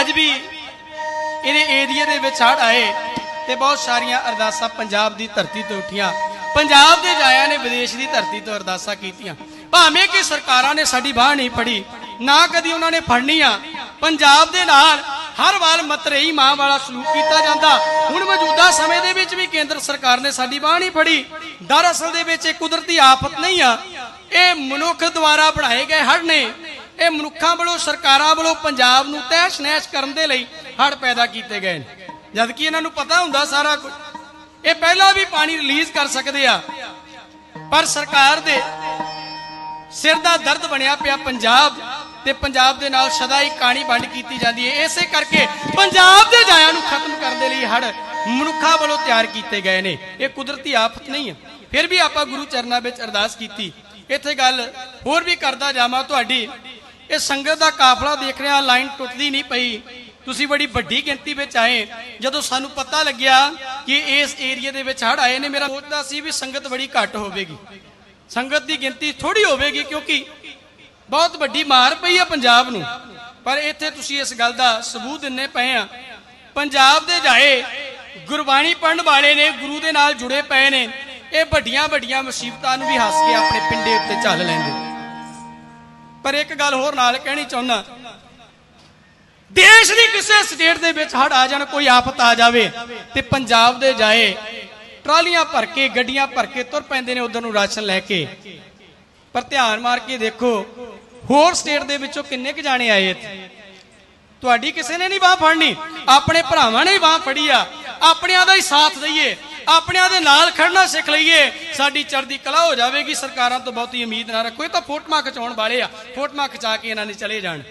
ਅੱਜ ਵੀ ਇਹਦੇ ਏਰੀਏ ਦੇ ਵਿੱਚ ਹੜ ਆਏ ਤੇ ਬਹੁਤ ਸਾਰੀਆਂ ਅਰਦਾਸਾਂ ਪੰਜਾਬ ਦੀ ਧਰਤੀ ਤੋਂ ਉੱਠੀਆਂ। ਪੰਜਾਬ ਦੇ ਜਾਇਆਂ ਨੇ ਵਿਦੇਸ਼ ਦੀ ਧਰਤੀ ਤੋਂ ਅਰਦਾਸਾਂ ਕੀਤੀਆਂ। ਭਾਵੇਂ ਕਿ ਸਰਕਾਰਾਂ ਨੇ ਸਾਡੀ ਬਾਹ ਨਹੀਂ ਫੜੀ, ਨਾ ਕਦੀ ਉਹਨਾਂ ਨੇ ਫੜਨੀ ਆ। ਪੰਜਾਬ ਦੇ ਨਾਲ ਹਰ ਵਾਰ ਮਤਰੇਈ ਮਾਂ ਵਾਲਾ ਸਲੂਕ ਕੀਤਾ ਜਾਂਦਾ। ਹੁਣ ਮੌਜੂਦਾ ਸਮੇਂ ਦੇ ਵਿੱਚ ਵੀ ਕੇਂਦਰ ਸਰਕਾਰ ਨੇ ਸਾਡੀ ਬਾਹ ਨਹੀਂ ਫੜੀ। ਦਰਅਸਲ ਦੇ ਵਿੱਚ ਇਹ ਕੁਦਰਤੀ ਆਫਤ ਨਹੀਂ ਆ। ਇਹ ਮਨੁੱਖ ਦੁਆਰਾ ਬਣਾਏ ਗਏ ਹੜ ਨੇ। ਇਹ ਮਨੁੱਖਾਂ ਵੱਲੋਂ, ਸਰਕਾਰਾਂ ਵੱਲੋਂ, ਪੰਜਾਬ ਨੂੰ ਤਹਿਸ਼ ਨਹਿਸ਼ ਕਰਨ ਦੇ ਲਈ ਹੜ ਪੈਦਾ ਕੀਤੇ ਗਏ ਨੇ। ਜਦ ਕਿ ਇਹਨਾਂ ਨੂੰ ਪਤਾ ਹੁੰਦਾ ਸਾਰਾ ਕੁਝ। ਇਹ ਪਹਿਲਾਂ ਵੀ ਪਾਣੀ ਰਿਲੀਜ਼ ਕਰ ਸਕਦੇ ਆ, ਪਰ ਸਰਕਾਰ ਦੇ ਸਿਰ ਦਾ ਦਰਦ ਬਣਿਆ ਪਿਆ ਪੰਜਾਬ ਤੇ ਪੰਜਾਬ ਦੇ ਨਾਲ ਸਦਾ ਹੀ ਕਾਣੀ ਵੰਡ ਕੀਤੀ ਜਾਂਦੀ ਹੈ। ਇਸੇ ਕਰਕੇ ਪੰਜਾਬ ਦੇ ਜਾਇਆਂ ਨੂੰ ਖਤਮ ਕਰਨ ਦੇ ਲਈ ਹੜ ਮਨੁੱਖਾਂ ਵੱਲੋਂ ਤਿਆਰ ਕੀਤੇ ਗਏ ਨੇ। ਇਹ ਕੁਦਰਤੀ ਆਫਤ ਨਹੀਂ ਹੈ। ਫਿਰ ਵੀ ਆਪਾਂ ਗੁਰੂ ਚਰਨਾਂ ਵਿੱਚ ਅਰਦਾਸ ਕੀਤੀ। ਇੱਥੇ ਗੱਲ ਹੋਰ ਵੀ ਕਰਦਾ ਜਾਵਾਂ ਤੁਹਾਡੀ। ਇਹ ਸੰਗਤ ਦਾ ਕਾਫਲਾ ਦੇਖ ਰਿਹਾ, ਲਾਈਨ ਟੁੱਟਦੀ ਨਹੀਂ ਪਈ। ਤੁਸੀਂ ਬੜੀ ਵੱਡੀ ਗਿਣਤੀ ਵਿੱਚ ਆਏ। ਜਦੋਂ ਸਾਨੂੰ ਪਤਾ ਲੱਗਿਆ ਕਿ ਇਸ ਏਰੀਆ ਦੇ ਵਿੱਚ ਹੜ ਆਏ ਨੇ, ਮੇਰਾ ਸੋਚਦਾ ਸੀ ਵੀ ਸੰਗਤ ਬੜੀ ਘੱਟ ਹੋਵੇਗੀ। ਸੰਗਤ ਦੀ ਗਿਣਤੀ ਥੋੜੀ ਹੋਵੇਗੀ ਕਿਉਂਕਿ ਬਹੁਤ ਵੱਡੀ ਮਾਰ ਪਈ ਆ ਪੰਜਾਬ ਨੂੰ। ਪਰ ਇੱਥੇ ਤੁਸੀਂ ਇਸ ਗੱਲ ਦਾ ਸਬੂਤ ਦਿੰਨੇ ਪਏ ਆ। ਪੰਜਾਬ ਦੇ ਜਾਏ ਗੁਰਬਾਣੀ ਪੜਨ ਵਾਲੇ ਨੇ, ਗੁਰੂ ਦੇ ਨਾਲ ਜੁੜੇ ਪਏ ਨੇ। ਇਹ ਵੱਡੀਆਂ ਵੱਡੀਆਂ ਮੁਸੀਬਤਾਂ ਨੂੰ ਵੀ ਹੱਸ ਕੇ ਆਪਣੇ ਪਿੰਡੇ ਉੱਤੇ ਝੱਲ ਲੈਂਦੇ। ਪਰ ਇੱਕ ਗੱਲ ਹੋਰ ਨਾਲ ਕਹਿਣੀ ਚਾਹੁੰਦਾ। ਦੇਸ਼ ਦੀ ਕਿਸੇ ਸਟੇਟ ਦੇ ਵਿੱਚ ਹੜ ਆ ਜਾਣ, ਕੋਈ ਆਫਤ ਆ ਜਾਵੇ ਤੇ ਪੰਜਾਬ ਦੇ ਜਾਏ, ਟਰਾਲੀਆਂ ਭਰ ਕੇ, ਗੱਡੀਆਂ ਭਰ ਕੇ ਤੁਰ ਪੈਂਦੇ ਨੇ ਉਧਰ ਨੂੰ ਰਾਸ਼ਨ ਲੈ ਕੇ। ਪਰ ਧਿਆਨ ਮਾਰ ਕੇ ਦੇਖੋ, ਹੋਰ ਸਟੇਟ ਦੇ ਵਿੱਚੋਂ ਕਿੰਨੇ ਕੁ ਜਾਣੇ ਆਏ ਇੱਥੇ? ਤੁਹਾਡੀ ਕਿਸੇ ਨੇ ਨਹੀਂ ਬਾਹ ਫੜਨੀ, ਆਪਣੇ ਭਰਾਵਾਂ ਨੇ ਹੀ ਬਾਹ ਫੜੀ ਆ, ਆਪਣਿਆਂ ਦਾ ਹੀ ਸਾਥ ਦਈਏ। ਆਪਣਿਆਂ ਦੇ ਨਾਲ ਖੜਨਾ ਸਿੱਖ ਲਈਏ। ਸਾਡੀ ਚੜ੍ਹਦੀ ਕਲਾ ਹੋ ਜਾਵੇਗੀ। ਸਰਕਾਰਾਂ ਤੋਂ ਬਹੁਤੀ ਉਮੀਦ ਨਾ ਰੱਖੋ। ਇਹ ਤਾਂ ਫੋਟੋਆਂ ਖਿਚਾਉਣ ਵਾਲੇ ਆ। ਫੋਟੋਆਂ ਖਿਚਾ ਕੇ ਇਹਨਾਂ ਨੇ ਚਲੇ ਜਾਣ।